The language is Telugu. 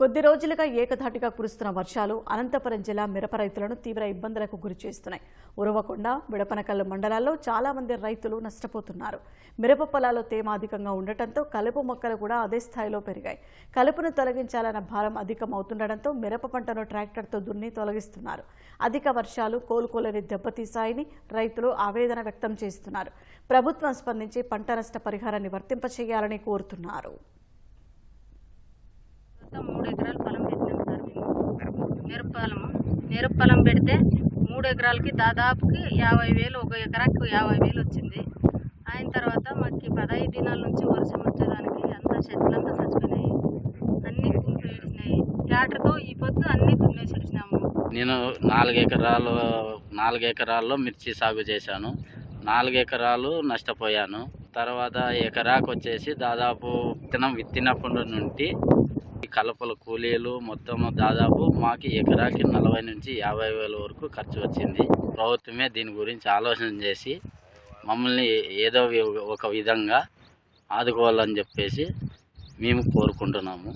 కొద్ది రోజులుగా ఏకధాటిగా కురుస్తున్న వర్షాలు అనంతపురం జిల్లా మిరప రైతులను తీవ్ర ఇబ్బందులకు గురిచేస్తున్నాయి. ఉరవకొండ విడపనకల్లు మండలాల్లో చాలా మంది రైతులు నష్టపోతున్నారు. మిరప పొలాల్లో తేమ అధికంగా ఉండటంతో కలుపు మొక్కలు కూడా అదే స్థాయిలో పెరిగాయి. కలుపును తొలగించాలన్న భారం అధికమవుతుండటంతో మిరప పంటను ట్రాక్టర్తో దున్ని తొలగిస్తున్నారు. అధిక వర్షాలు కోలుకోలేని దెబ్బతీశాయని రైతులు ఆవేదన వ్యక్తం చేస్తున్నారు. ప్రభుత్వం స్పందించి పంట నష్ట పరిహారాన్ని వర్తింపచేయాలని కోరుతున్నారు మొత్తం మూడు ఎకరాలు పొలం పెట్టినాం సార్ మేము మిరపపొలము మిరపపొలం పెడితే మూడు ఎకరాలకి దాదాపుకి యాభై వేలు ఒక ఎకరాకు యాభై వేలు వచ్చింది. అయిన తర్వాత మాకు పదహైదు దినాల నుంచి వర్షం వచ్చేదానికి అంతా చెట్లంతా చచ్చిపోయినాయి. అన్నీ కుంపు ట్రాక్టర్తో ఈ పొద్దు అన్నీ దున్నేసి వచ్చినాము నేను నాలుగు ఎకరాలు నాలుగు ఎకరాల్లో మిర్చి సాగు చేశాను. నాలుగు ఎకరాలు నష్టపోయాను. తర్వాత ఎకరాకు వచ్చేసి దాదాపు విత్తనం విత్తినప్పటి నుండి కలపల కూలీలు మొత్తం దాదాపు మాకు ఎకరాకి నలభై నుంచి యాభై వేల వరకు ఖర్చు వచ్చింది. ప్రభుత్వమే దీని గురించి ఆలోచన చేసి మమ్మల్ని ఏదో ఒక విధంగా ఆదుకోవాలని చెప్పేసి మేము కోరుకుంటున్నాము.